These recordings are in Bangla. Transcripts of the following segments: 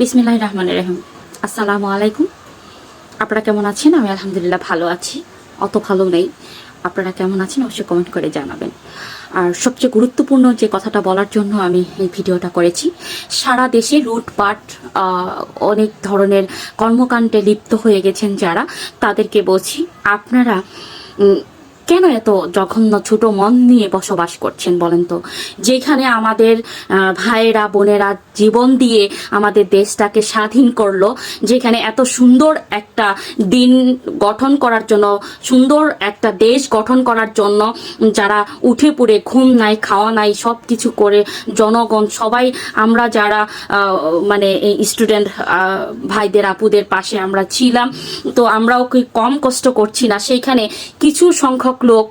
বিসমিল্লাহ রহমান রহিম। আসসালামু আলাইকুম। আপনারা কেমন আছেন? আমি আলহামদুলিল্লাহ ভালো আছি। অত ভালো নেই। আপনারা কেমন আছেন? অবশ্যই কমেন্ট করে জানাবেন। আর সবচেয়ে গুরুত্বপূর্ণ যে কথাটা বলার জন্য আমি এই ভিডিওটা করেছি, সারা দেশে লুটপাট অনেক ধরনের কর্মকাণ্ডে লিপ্ত হয়ে গেছেন যারা, তাদেরকে বলছি, আপনারা কেন এত জঘন্য ছোট মন নিয়ে বসবাস করছেন বলেন তো? যেখানে আমাদের ভাইয়েরা, বোনেরা জীবন দিয়ে আমাদের দেশটাকে স্বাধীন করল, যেখানে এত সুন্দর একটা দিন গঠন করার জন্য, সুন্দর একটা দেশ গঠন করার জন্য যারা উঠে পড়ে, ঘুম নাই, খাওয়া নাই সব কিছু করে জনগণ, সবাই আমরা যারা মানে স্টুডেন্ট ভাইদের, আপুদের পাশে আমরা ছিলাম, তো আমরাও কি কম কষ্ট করছি না? সেইখানে কিছু সংখ্যক লোক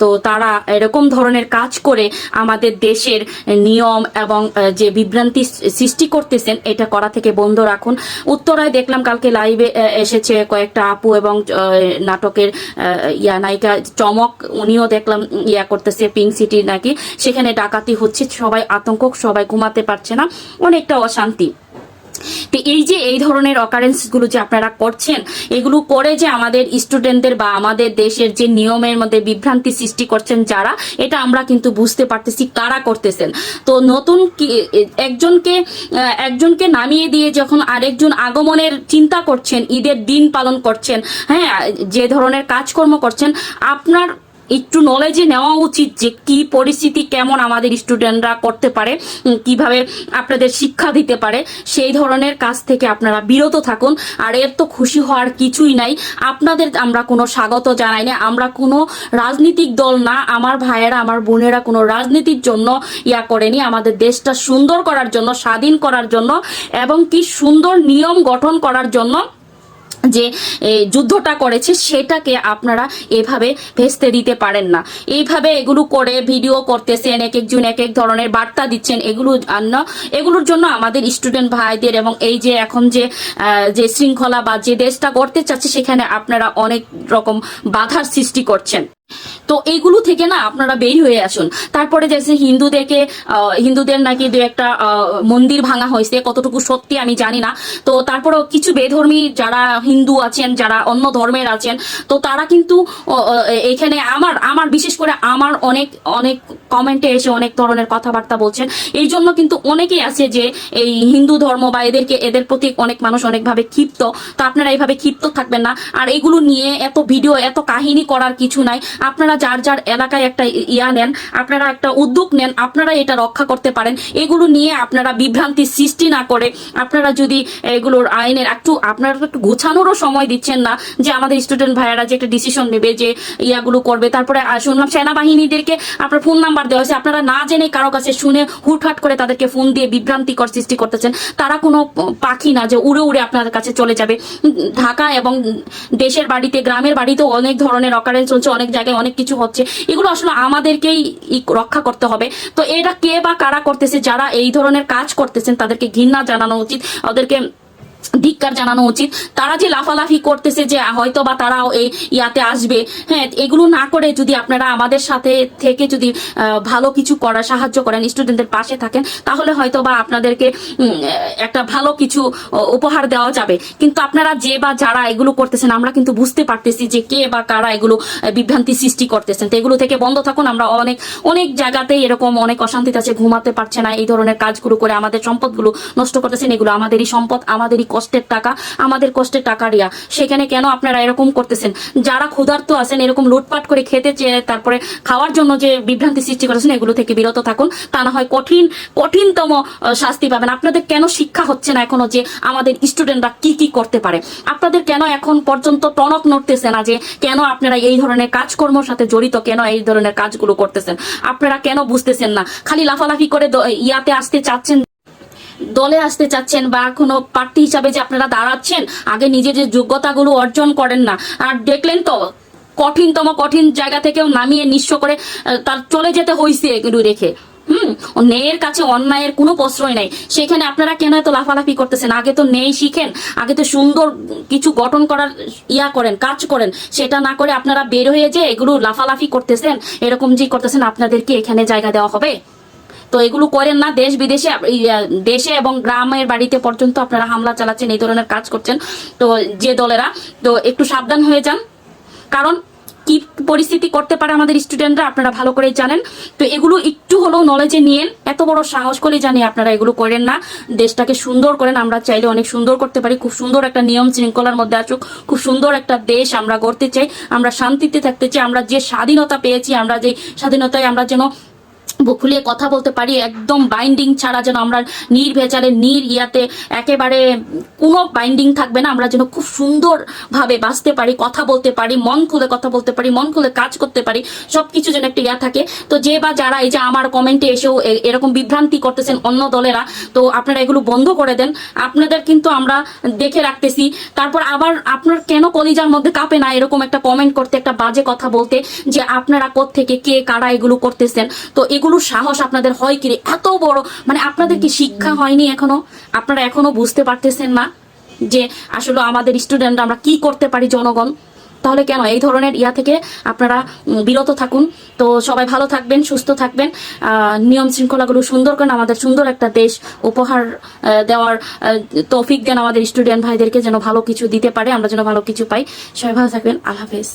তো তারা এরকম ধরনের কাজ করে আমাদের দেশের নিয়ম এবং যে বিভ্রান্তি সৃষ্টি করতেছেন, এটা করা থেকে বন্ধ রাখুন। উত্তরায় দেখলাম কালকে লাইভে এসেছে কয়েকটা আপু এবং নাটকের ইয়া নায়িকা চমক, উনিও দেখলাম, ইয়া করতেছে পিঙ্ক সিটি নাকি। সেখানে ডাকাতি হচ্ছে, সবাই আতঙ্ক, সবাই ঘুমাতে পারছে না। অনেকটা অশান্তি। তো এই যে এই ধরনের অকারেন্সগুলো যে আপনারা করছেন, এগুলো করে যে আমাদের স্টুডেন্টদের বা আমাদের দেশের যে নিয়মের মধ্যে বিভ্রান্তি সৃষ্টি করছেন যারা, এটা আমরা কিন্তু বুঝতে পারতেছি কারা করতেছেন। তো নতুন একজনকে একজনকে নামিয়ে দিয়ে যখন আরেকজন আগমনের চিন্তা করছেন, ঈদের দিন পালন করছেন হ্যাঁ যে ধরনের কাজকর্ম করছেন, আপনার একটু নলেজে নেওয়া উচিত যে কি পরিস্থিতি কেমন আমাদের স্টুডেন্টরা করতে পারে কীভাবে আপনাদের শিক্ষা দিতে পারে, সেই ধরনের কাজ থেকে আপনারা বিরত থাকুন। আর এর তো খুশি হওয়ার কিছুই নাই। আপনাদের আমরা কোনো স্বাগত জানাই না। আমরা কোনো রাজনৈতিক দল না। আমার ভাইয়েরা, আমার বোনেরা কোনো রাজনীতির জন্য ইয়া করেনি। আমাদের দেশটা সুন্দর করার জন্য, স্বাধীন করার জন্য এবং কি সুন্দর নিয়ম গঠন করার জন্য যে যুদ্ধটা করেছে, সেটাকে আপনারা এভাবে ভেস্তে দিতে পারেন না। এইভাবে এগুলো করে ভিডিও করতেছেন এক একজন এক এক ধরনের বার্তা দিচ্ছেন, এগুলো এগুলোর জন্য আমাদের স্টুডেন্ট ভাইদের এবং এই যে এখন যে যে শৃঙ্খলা বা যে দেশটা করতে চাচ্ছে, সেখানে আপনারা অনেক রকম বাধার সৃষ্টি করছেন। তো এইগুলো থেকে না আপনারা বের হয়ে আসুন। তারপরে যে হিন্দুদেরকে হিন্দুদের নাকি দু একটা মন্দির ভাঙা হয়েছে, কতটুকু সত্যি আমি জানি না। তো তারপরেও কিছু বেধর্মী যারা হিন্দু আছেন, যারা অন্য ধর্মের আছেন, তো তারা কিন্তু এখানে আমার আমার বিশেষ করে আমার অনেক অনেক কমেন্টে এসে অনেক ধরনের কথাবার্তা বলছেন। এই জন্য কিন্তু অনেকেই আছে যে এই হিন্দু ধর্ম বা এদেরকে, এদের প্রতি অনেক মানুষ অনেকভাবে ক্ষিপ্ত। তো আপনারা এইভাবে ক্ষিপ্ত থাকবেন না। আর এগুলো নিয়ে এত ভিডিও, এত কাহিনী করার কিছু নাই। আপনারা যার যার এলাকায় একটা ইয়া নেন, আপনারা একটা উদ্যোগ নেন, আপনারা এটা রক্ষা করতে পারেন। এগুলো নিয়ে আপনারা বিভ্রান্তি সৃষ্টি না করে আপনারা যদি এগুলোর আইনের একটু আপনারা একটু গোছানোরও সময় দিচ্ছেন না যে আমাদের স্টুডেন্ট ভাইয়ারা যে একটা ডিসিশন নেবে, যে ইয়াগুলো করবে। তারপরে শুনলাম সেনাবাহিনীদেরকে আপনার ফোন নাম্বার দেওয়া হয়েছে। আপনারা না জেনে কারও কাছে শুনে হুটহাট করে তাদেরকে ফোন দিয়ে বিভ্রান্তিকর সৃষ্টি করতেছেন। তারা কোনো পাখি না যে উড়ে উড়ে আপনাদের কাছে চলে যাবে। ঢাকা এবং দেশের বাড়িতে, গ্রামের বাড়িতেও অনেক ধরনের অকারেন্স চলছে, অনেক জায়গায় অনেক কিছু হচ্ছে। এগুলো আসলে আমাদেরকেই রক্ষা করতে হবে। তো এটা কে বা কারা করতেছে, যারা এই ধরনের কাজ করতেছেন, তাদেরকে ঘৃণা জানানো উচিত। ওদেরকে ধিক্কার জানানো উচিত। তারা যে লাফালাফি করতেছে যে হয়তো বা তারাও এই ইয়াতে আসবে হ্যাঁ এগুলো না করে যদি আপনারা আমাদের সাথে থেকে যদি ভালো কিছু করার সাহায্য করেন স্টুডেন্টদের পাশে থাকেন, তাহলে হয়তো বা আপনাদেরকে একটা ভালো কিছু উপহার দেওয়া যাবে। কিন্তু আপনারা যে বা যারা এগুলো করতেছেন, আমরা কিন্তু বুঝতে পারতেছি যে কে বা কারা এগুলো বিভ্রান্তি সৃষ্টি করতেছেন। তো এগুলো থেকে বন্ধ থাকুন, আমরা অনেক অনেক জায়গাতেই এরকম অনেক অশান্তিতে আছে, ঘুমাতে পারছে না, এই ধরনের কাজগুলো করে আমাদের সম্পদগুলো নষ্ট করতেছেন, এগুলো আমাদেরই সম্পদ, আমাদেরই কষ্টের টাকা, আমাদের কষ্টের টাকা রিয়া। সেখানে কেন আপনারা এরকম করতেছেন? যারা ক্ষুধার্ত আছেন, এরকম লুটপাট করে খেতে চেয়ে তারপরে খাওয়ার জন্য যে বিভ্রান্তি সৃষ্টি করেছেন, এগুলো থেকে বিরত থাকুন। তা না হয় কঠিন, কঠিনতম শাস্তি পাবেন। আপনাদের কেন শিক্ষা হচ্ছে না এখনও যে আমাদের স্টুডেন্টরা কি কি করতে পারে? আপনাদের কেন এখন পর্যন্ত টনক নড়তেছে না যে কেন আপনারা এই ধরনের কাজকর্মের সাথে জড়িত, কেন এই ধরনের কাজগুলো করতেছেন? আপনারা কেন বুঝতেছেন না? খালি লাফালাফি করে ইয়াতে আসতে চাচ্ছেন দলে আসতে চাচ্ছেন বা কোনো প্রার্থী হিসাবে যে আপনারা দাঁড়াচ্ছেন, আগে নিজের যে যোগ্যতাগুলো অর্জন করেন না। আর দেখলেন তো, কঠিনতম, কঠিন জায়গা থেকেও নামিয়ে নিঃস্ব করে তার চলে যেতে হয়েছে এগুলো রেখে হুম ও ন্যায়ের কাছে অন্যায়ের কোনো প্রশ্রয় নাই। সেখানে আপনারা কেন এত লাফালাফি করতেছেন? আগে তো নেই শিখেন, আগে তো সুন্দর কিছু গঠন করার ইয়া করেন, কাজ করেন। সেটা না করে আপনারা বের হয়ে যে এগুলো লাফালাফি করতেছেন, এরকম যে করতেছেন, আপনাদেরকে এখানে জায়গা দেওয়া হবে? তো এগুলো করেন না, দেশ বিদেশে দেশে এবং গ্রামের বাড়িতে পর্যন্ত আপনারা হামলা চালাচ্ছেন, এই ধরনের কাজ করছেন। তো যে দলেরা, তো একটু সাবধান হয়ে যান। কারণ কি পরিস্থিতি করতে পারে আমাদের স্টুডেন্টরা, আপনারা ভালো করেই জানেন। তো এগুলো একটু হলেও নলেজে নিয়েন। এত বড় সাহস করে জানি আপনারা এগুলো করেন না। দেশটাকে সুন্দর করেন, আমরা চাইলে অনেক সুন্দর করতে পারি। খুব সুন্দর একটা নিয়ম শৃঙ্খলার মধ্যে আসুক, খুব সুন্দর একটা দেশ আমরা গড়তে চাই। আমরা শান্তিতে থাকতে চাই। আমরা যে স্বাধীনতা পেয়েছি, আমরা যে স্বাধীনতায় আমরা যেন ফুলিয়ে কথা বলতে পারি, একদম বাইন্ডিং ছাড়া যেন আমরা নির্ভেজালে, নির ইয়াতে একেবারে কোনো বাইন্ডিং থাকবে না, আমরা যেন খুব সুন্দরভাবে বাঁচতে পারি, কথা বলতে পারি, মন খুলে কথা বলতে পারি, মন খুলে কাজ করতে পারি সব কিছু যেন একটা ইয়া থাকে। তো যে বা যারা এই যে আমার কমেন্টে এসেও এরকম বিভ্রান্তি করতেছেন অন্য দলেরা, তো আপনারা এগুলো বন্ধ করে দেন। আপনাদের কিন্তু আমরা দেখে রাখতেছি। তারপর আবার আপনার কেন কলিজার মধ্যে কাঁপে না এরকম একটা কমেন্ট করতে, একটা বাজে কথা বলতে, যে আপনারা থেকে কে, কারা এগুলো করতেছেন? তো এগুলো সাহস আপনাদের হয় কি? এত বড় মানে আপনাদের কি শিক্ষা হয়নি এখনও? আপনারা এখনও বুঝতে পারতেছেন না যে আসলে আমাদের স্টুডেন্ট আমরা কি করতে পারি জনগণ? তাহলে কেন? এই ধরনের ইয়া থেকে আপনারা বিরত থাকুন। তো সবাই ভালো থাকবেন, সুস্থ থাকবেন। নিয়ম শৃঙ্খলাগুলো সুন্দর করেন। আমাদের সুন্দর একটা দেশ উপহার দেওয়ার তৌফিক দেন আমাদের স্টুডেন্ট ভাইদেরকে যেন ভালো কিছু দিতে পারে, আমরা যেন ভালো কিছু পাই। সবাই ভালো থাকবেন। আল্লাহ হাফেজ।